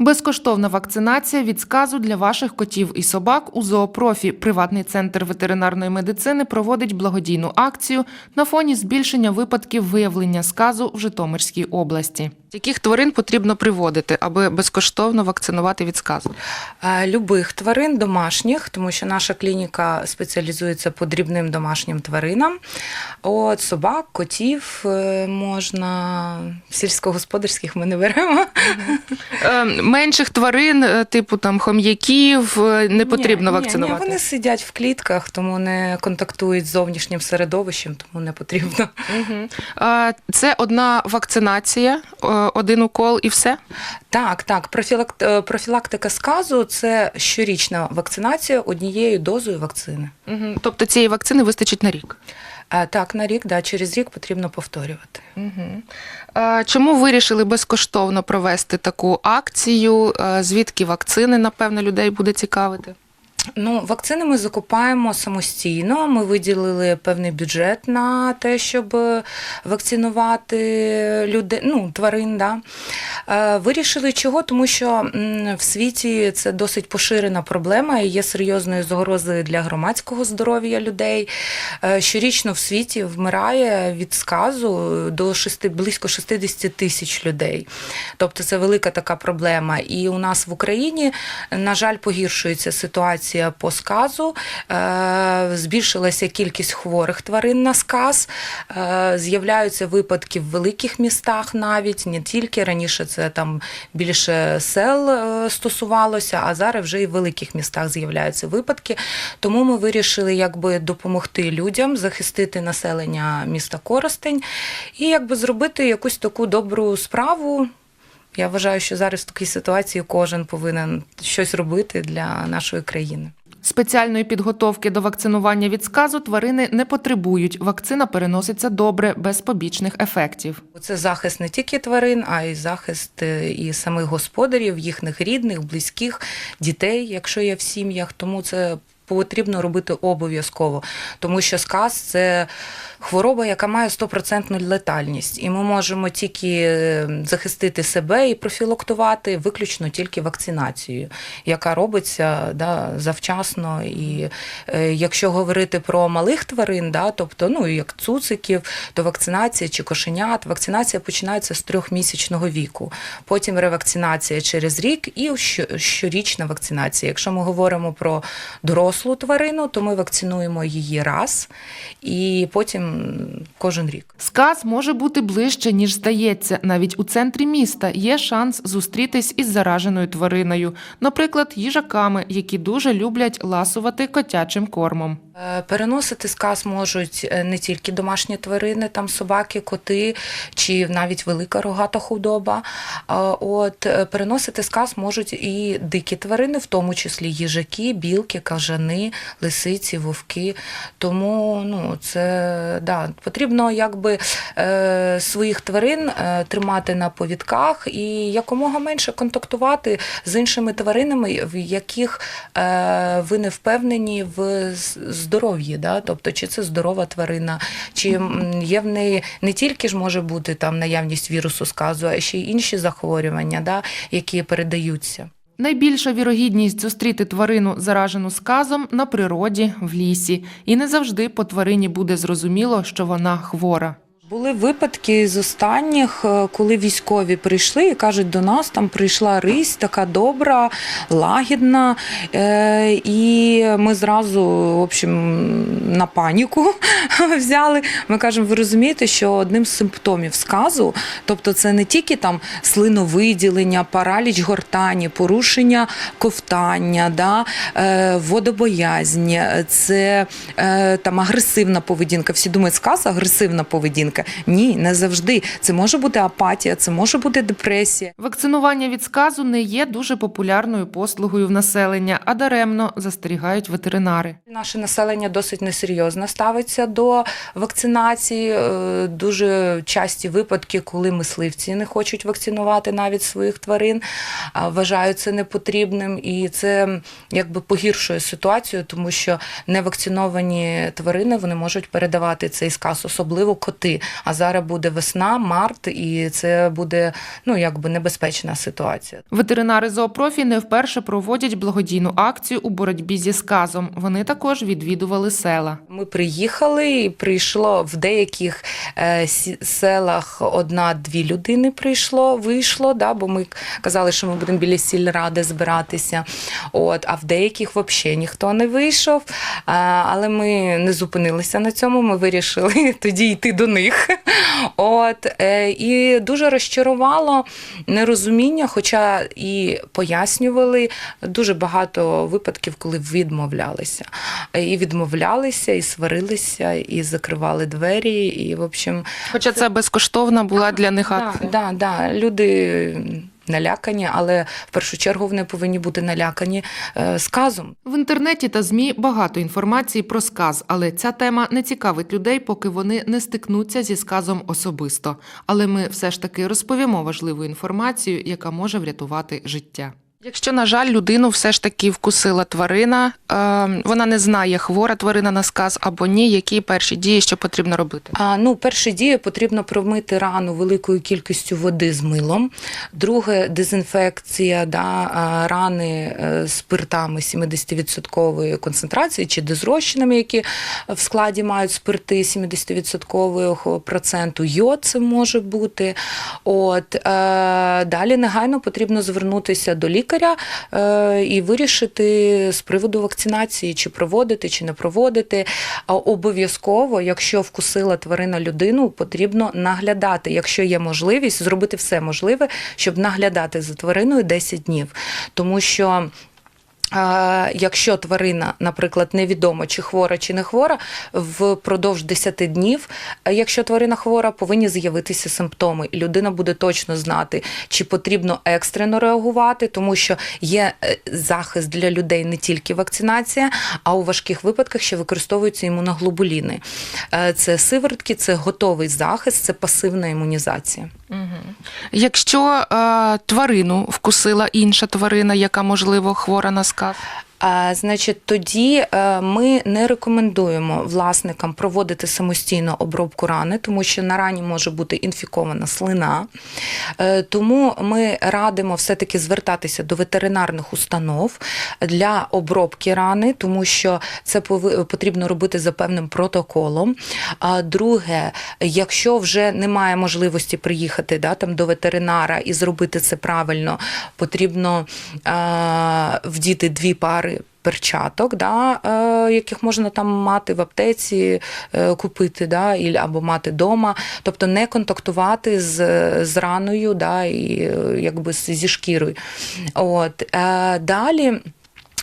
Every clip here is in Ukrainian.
Безкоштовна вакцинація від сказу для ваших котів і собак у зоопрофі. Приватний центр ветеринарної медицини проводить благодійну акцію на фоні збільшення випадків виявлення сказу в Житомирській області. Яких тварин потрібно приводити, аби безкоштовно вакцинувати від сказу? Е, Любих тварин домашніх, тому що наша клініка спеціалізується по дрібним домашнім тваринам. От собак, котів е, можна сільськогосподарських ми не беремо. Е, менших тварин, типу там хом'яків, не потрібно Ні, вакцинувати. Ні, вони сидять в клітках, тому не контактують з зовнішнім середовищем, тому не потрібно. Це одна вакцинація, один укол і все. Так, так. Профілак... е, Профілактика сказу це щорічна вакцинація однією дозою вакцини. Мгм. Тобто цієї вакцини вистачить на рік. Е, Так, на рік, да, через рік потрібно повторювати. Угу. Чому вирішили безкоштовно провести таку акцію? Звідки вакцини, напевно, людей буде цікавити? Ну, вакцини ми закупаємо самостійно. Ми виділили певний бюджет на те, щоб вакцинувати людей, ну, тварин. Да. Е, Вирішили чого? Тому що в світі це досить поширена проблема і є серйозною загрозою для громадського здоров'я людей. Е, Щорічно в світі вмирає від сказу до 6, близько 60 тисяч людей. Тобто це велика така проблема. І у нас в Україні, на жаль, погіршується ситуація по сказу. Е, Збільшилася кількість хворих тварин на сказ. З'являються випадки в великих містах навіть, не тільки раніше це там більше сел е, стосувалося, а зараз вже і в великих містах з'являються випадки. Тому ми вирішили якби допомогти людям захистити населення міста Коростень і якби зробити якусь таку добру справу. Я вважаю, що зараз в такій ситуації кожен повинен щось робити для нашої країни. Спеціальної підготовки до вакцинування від сказу тварини не потребують. Вакцина переноситься добре, без побічних ефектів. Це захист не тільки тварин, а й захист е, і самих господарів, їхніх рідних, близьких, дітей, якщо є в сім'ях. Тому це потрібно робити обов'язково, тому що сказ це хвороба, яка має стопроцентну летальність, і ми можемо тільки е, захистити себе і профілактувати виключно тільки вакцинацією, яка робиться да, завчасно. І е, якщо говорити про малих тварин, да, тобто ну як цуциків, то вакцинація чи кошенят, вакцинація починається з трьохмісячного віку. Потім ревакцинація через рік і щорічна вакцинація. Якщо ми говоримо про дорослу тварину, то ми вакцинуємо її раз і потім кожен рік. Сказ може бути ближче, ніж здається. Навіть у центрі міста є шанс зустрітись із зараженою твариною, наприклад, їжаками, які дуже люблять ласувати котячим кормом. Е, Переносити сказ можуть е, не тільки домашні тварини, там собаки, коти чи навіть велика рогата худоба. А От е, переносити сказ можуть і дикі тварини, в тому числі їжаки, білки, кажани, лисиці, вовки. Тому ну це да потрібно якби е, своїх тварин е, тримати на повідках і якомога менше контактувати з іншими тваринами, в яких е, ви не впевнені в з- здоров'ї. Да? Тобто, чи це здорова тварина, чи є в неї не тільки ж може бути там наявність вірусу сказу, а ще й інші захворювання, да? які передаються. Найбільша вірогідність зустріти тварину, заражену сказом, на природі, в лісі. І не завжди по тварині буде зрозуміло, що вона хвора. Були випадки з останніх, е, коли військові прийшли і кажуть, до нас там прийшла рись, така добра, лагідна. Е, І ми зразу, в общем, на паніку взяли. Ми кажемо, ви розумієте, що одним з симптомів сказу, тобто це не тільки там слиновиділення, параліч гортані, порушення ковтання, да, е, водобоязнь, це там агресивна поведінка. Всі думають, сказ агресивна поведінка. Ні, не завжди. Це може бути апатія, це може бути депресія. Вакцинування від сказу не є дуже популярною послугою в населення, а даремно застерігають ветеринари. Наше населення досить несерйозно ставиться до вакцинації. Е, Дуже часті випадки, коли мисливці не хочуть вакцинувати навіть своїх тварин, а вважають це непотрібним, і це якби погіршує ситуацію, тому що невакциновані тварини вони можуть передавати цей сказ, особливо коти. А зараз буде весна, март, і це буде ну якби небезпечна ситуація. Ветеринари зоопрофі не вперше проводять благодійну акцію у боротьбі зі сказом. Вони також відвідували села. Ми приїхали, і прийшло в деяких е, селах одна-дві людини прийшло, вийшло, да, бо ми казали, що ми будемо біля сільради збиратися. От, а в деяких взагалі ніхто не вийшов. А, але ми не зупинилися на цьому. Ми вирішили тоді йти до них. От, е, і дуже розчарувало нерозуміння, хоча і пояснювали дуже багато випадків, коли відмовлялися. Е, І відмовлялися, і сварилися, і закривали двері. І, в общем, Хоча це безкоштовна була для них да, да, да, люди налякані, але в першу чергу вони повинні бути налякані е, сказом. В інтернеті та змі багато інформації про сказ, але ця тема не цікавить людей, поки вони не стикнуться зі сказом особисто. Але ми все ж таки розповімо важливу інформацію, яка може врятувати життя. Якщо, на жаль, людину все ж таки вкусила тварина, е, вона не знає, хвора тварина на сказ або ні, які перші дії, що потрібно робити. А, ну, перше діє потрібно промити рану великою кількістю води з милом. Друге дезінфекція да, рани е, спиртами 70% концентрації чи дезрозчинами, які в складі мають спирти 70% проценту. Йод це може бути. От, е, далі негайно потрібно звернутися до лікаря е, і вирішити з приводу вакцинації, чи проводити, чи не проводити. А Обов'язково, якщо вкусила тварина людину, потрібно наглядати, якщо є можливість, зробити все можливе, щоб наглядати за твариною 10 днів. Тому що. Якщо тварина, наприклад, невідомо чи хвора, чи не хвора, впродовж 10 днів, е, якщо тварина хвора, повинні з'явитися симптоми, і людина буде точно знати, чи потрібно екстрено реагувати, тому що є е, захист для людей не тільки вакцинація, а у важких випадках ще використовуються імуноглобуліни. Е, Це сиворотки, це готовий захист, це пасивна імунізація. Якщо е, тварину вкусила інша тварина, яка можливо хвора на сказ, А, значить, тоді е, ми не рекомендуємо власникам проводити самостійно обробку рани, тому що на рані може бути інфікована слина. Е, Тому ми радимо все-таки звертатися до ветеринарних установ для обробки рани, тому що це потрібно робити за певним протоколом. А друге, якщо вже немає можливості приїхати да, там, до ветеринара і зробити це правильно, потрібно е, вдіти дві пари. Перчаток, да, е, яких можна там мати в аптеці, е, купити, да, і- або мати вдома, тобто не контактувати з, з раною да, і е, якби зі шкірою. От, е, далі.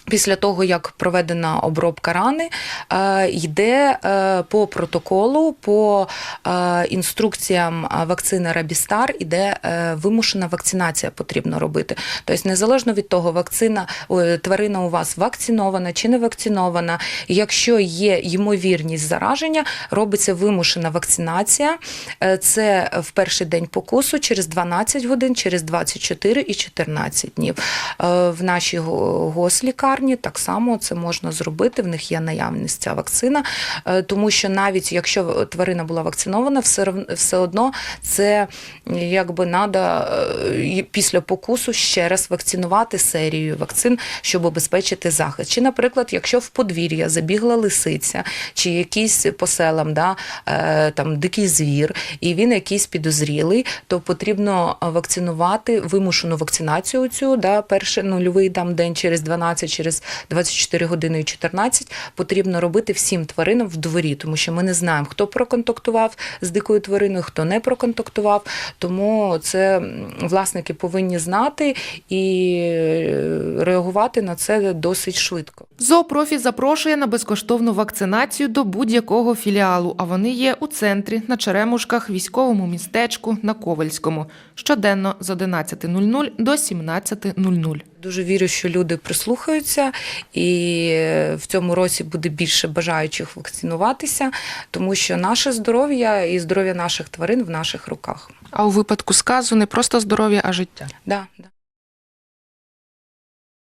Після того, як проведена обробка рани, е, йде е, по протоколу, по е, інструкціям вакцини Рабістар, іде вимушена вакцинація потрібно робити. Тобто, незалежно від того, вакцина тварина у вас вакцинована чи не вакцинована, якщо є ймовірність зараження, робиться вимушена вакцинація. Це в перший день покусу через 12 годин, через 24 і 14 днів. В нашій го- гослікарні так само це можна зробити. В них є наявність ця вакцина, Е, тому що навіть якщо тварина була вакцинована, все все одно це якби треба після покусу ще раз вакцинувати серією вакцин, щоб обезпечити захист. Чи, наприклад, якщо в подвір'я забігла лисиця, чи якийсь по селам, да, е, там дикий звір, і він якийсь підозрілий, то потрібно вакцинувати вимушену вакцинацію цю, да, перший нульовий там день через 12, через 24 години і 14 потрібно робити всім тваринам в дворі, тому що ми не знаємо, хто проконтактував з дикою твариною, хто не проконтактував. Тому це власники повинні знати і е, реагувати на це досить швидко. Зоопрофі запрошує на безкоштовну вакцинацію до будь-якого філіалу, а вони є у центрі, на Черемушках, військовому містечку, на Ковальському. Щоденно з 11.00 до 17.00. Дуже вірю, що люди прислухаються, і е, в цьому році буде більше бажаючих вакцинуватися, тому що наше здоров'я і здоров'я наших тварин в наших руках. А у випадку сказу не просто здоров'я, а життя. Да, да.